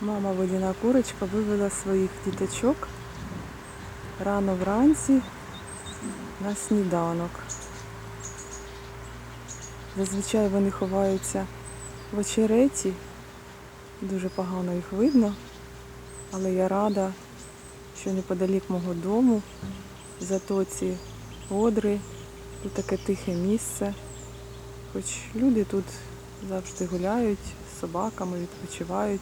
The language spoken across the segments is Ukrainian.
Мама водяна курочка вивела своїх діточок рано вранці на сніданок. Зазвичай вони ховаються в очереті, дуже погано їх видно, але я рада, що неподалік мого дому, в затоці Одри, тут таке тихе місце. Хоч люди тут завжди гуляють з собаками, відпочивають,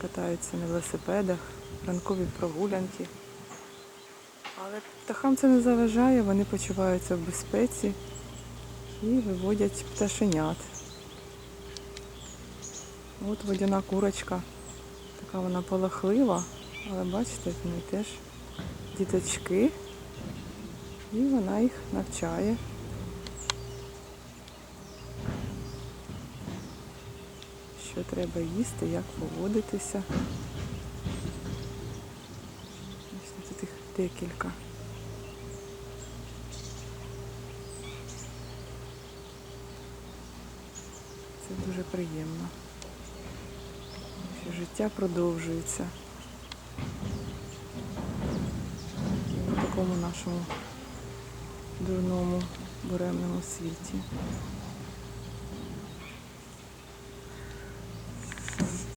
катаються на велосипедах, ранкові прогулянки. Але птахам це не заважає, вони почуваються в безпеці і виводять пташенят. От водяна курочка, така вона полохлива, але бачите, в неї теж діточки, і вона їх навчає. Що треба їсти, як поводитися. Ось тут їх декілька. Це дуже приємно. Життя продовжується. В такому нашому дурному буремному світі.